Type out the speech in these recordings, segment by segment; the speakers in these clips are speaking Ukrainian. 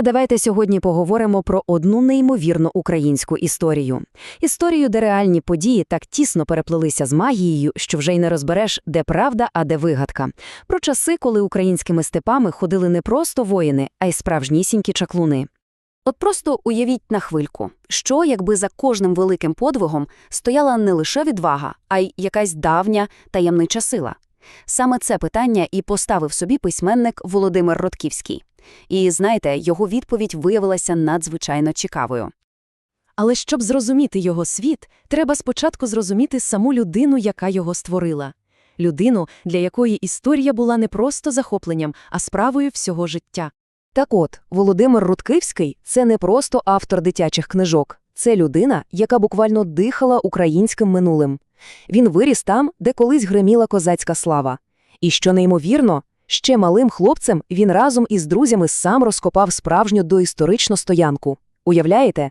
А давайте сьогодні поговоримо про одну неймовірну українську історію. Історію, де реальні події так тісно переплелися з магією, що вже й не розбереш, де правда, а де вигадка. Про часи, коли українськими степами ходили не просто воїни, а й справжнісінькі чаклуни. От просто уявіть на хвильку, що якби за кожним великим подвигом стояла не лише відвага, а й якась давня таємнича сила. Саме це питання і поставив собі письменник Володимир Ротківський. І знаєте, його відповідь виявилася надзвичайно цікавою. Але щоб зрозуміти його світ, треба спочатку зрозуміти саму людину, яка його створила. Людину, для якої історія була не просто захопленням, а справою всього життя. Так от, Володимир Рудкивський – це не просто автор дитячих книжок. Це людина, яка буквально дихала українським минулим. Він виріс там, де колись гриміла козацька слава. І що неймовірно, ще малим хлопцем він разом із друзями сам розкопав справжню доісторичну стоянку. Уявляєте?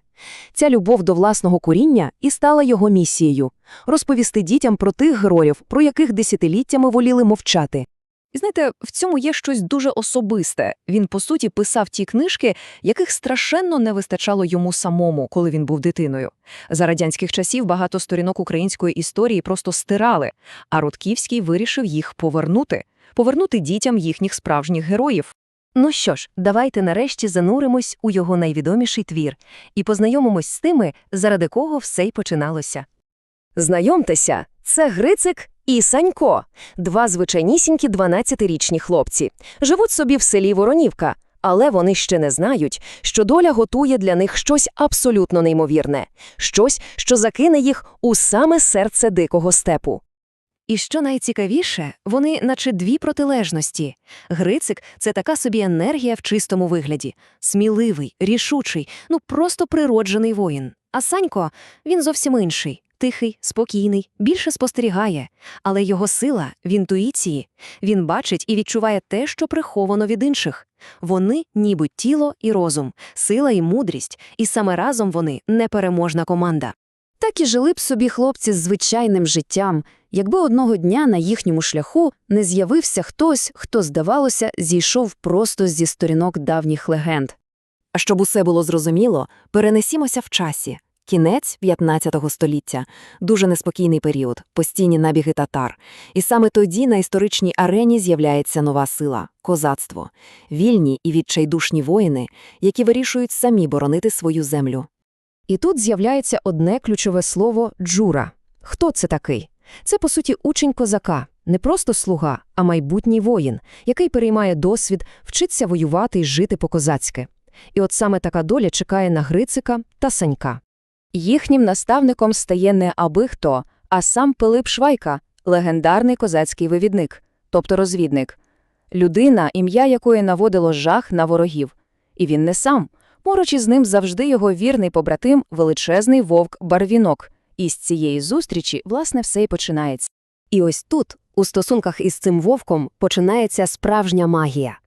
Ця любов до власного коріння і стала його місією – розповісти дітям про тих героїв, про яких десятиліттями воліли мовчати. І знаєте, в цьому є щось дуже особисте. Він, по суті, писав ті книжки, яких страшенно не вистачало йому самому, коли він був дитиною. За радянських часів багато сторінок української історії просто стирали, а Рудківський вирішив їх повернути, повернути дітям їхніх справжніх героїв. Ну що ж, давайте нарешті зануримось у його найвідоміший твір і познайомимось з тими, заради кого все й починалося. Знайомтеся, це Грицик і Санько, два звичайнісінькі 12-річні хлопці. Живуть собі в селі Воронівка, але вони ще не знають, що доля готує для них щось абсолютно неймовірне, щось, що закине їх у саме серце дикого степу. І що найцікавіше, вони наче дві протилежності. Грицик – це така собі енергія в чистому вигляді. Сміливий, рішучий, ну просто природжений воїн. А Санько – він зовсім інший. Тихий, спокійний, більше спостерігає. Але його сила в інтуїції. Він бачить і відчуває те, що приховано від інших. Вони ніби тіло і розум, сила і мудрість, і саме разом вони непереможна команда. Так і жили б собі хлопці з звичайним життям, якби одного дня на їхньому шляху не з'явився хтось, хто, здавалося, зійшов просто зі сторінок давніх легенд. А щоб усе було зрозуміло, перенесімося в часі. Кінець 15 століття, дуже неспокійний період, постійні набіги татар. І саме тоді на історичній арені з'являється нова сила козацтво, вільні і відчайдушні воїни, які вирішують самі боронити свою землю. І тут з'являється одне ключове слово джура. Хто це такий? Це, по суті, учень козака, не просто слуга, а майбутній воїн, який переймає досвід, вчиться воювати і жити по-козацьки. І от саме така доля чекає на Грицика та Санька. Їхнім наставником стає не аби хто, а сам Пилип Швайка, легендарний козацький вивідник, тобто розвідник. Людина, ім'я якої наводило жах на ворогів. І він не сам. Поруч із ним завжди його вірний побратим, величезний вовк Барвінок. І з цієї зустрічі, власне, все й починається. І ось тут, у стосунках із цим вовком, починається справжня магія.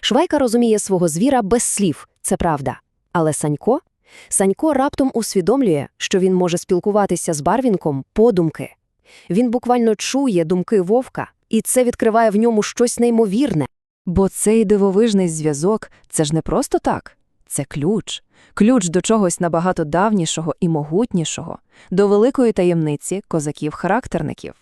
Швайка розуміє свого звіра без слів, це правда. Але Санько? Санько раптом усвідомлює, що він може спілкуватися з Барвінком подумки. Він буквально чує думки вовка, і це відкриває в ньому щось неймовірне. Бо цей дивовижний зв'язок це ж не просто так. Це ключ, ключ до чогось набагато давнішого і могутнішого, до великої таємниці козаків-характерників.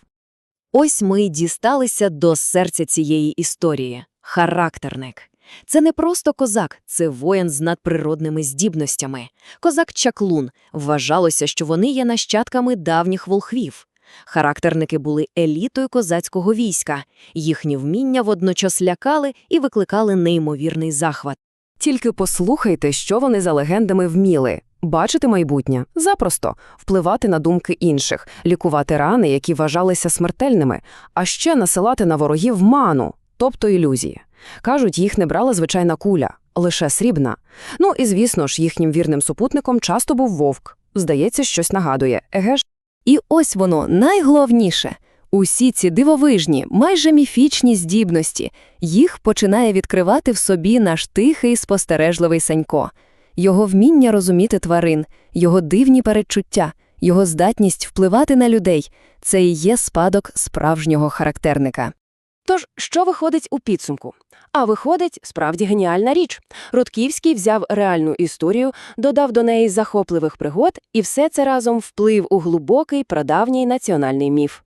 Ось ми й дісталися до серця цієї історії характерник. Це не просто козак, це воїн з надприродними здібностями. Козак-чаклун. Вважалося, що вони є нащадками давніх волхвів. Характерники були елітою козацького війська, їхні вміння водночас лякали і викликали неймовірний захват. Тільки послухайте, що вони за легендами вміли. Бачити майбутнє запросто, впливати на думки інших, лікувати рани, які вважалися смертельними, а ще насилати на ворогів ману, тобто ілюзії. Кажуть, їх не брала звичайна куля, лише срібна. Ну і звісно ж, їхнім вірним супутником часто був вовк. Здається, щось нагадує, еге ж? І ось воно найголовніше. Усі ці дивовижні, майже міфічні здібності, їх починає відкривати в собі наш тихий спостережливий Санько. Його вміння розуміти тварин, його дивні передчуття, його здатність впливати на людей це і є спадок справжнього характерника. Тож, що виходить у підсумку? А виходить справді геніальна річ. Рудківський взяв реальну історію, додав до неї захопливих пригод, і все це разом вплив у глибокий прадавній національний міф.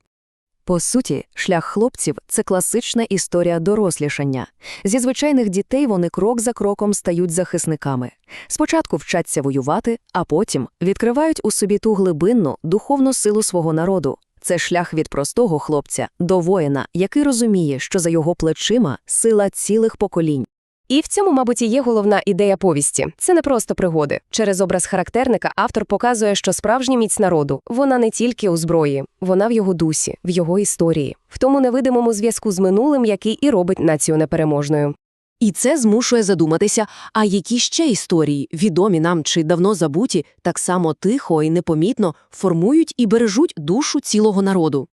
По суті, шлях хлопців – це класична історія дорослішання. Зі звичайних дітей вони крок за кроком стають захисниками. Спочатку вчаться воювати, а потім відкривають у собі ту глибинну, духовну силу свого народу. Це шлях від простого хлопця до воїна, який розуміє, що за його плечима сила цілих поколінь. І в цьому, мабуть, і є головна ідея повісті. Це не просто пригоди. Через образ характерника автор показує, що справжня міць народу вона не тільки у зброї, вона в його дусі, в його історії, в тому невидимому зв'язку з минулим, який і робить націю непереможною. І це змушує задуматися, а які ще історії, відомі нам чи давно забуті, так само тихо і непомітно формують і бережуть душу цілого народу.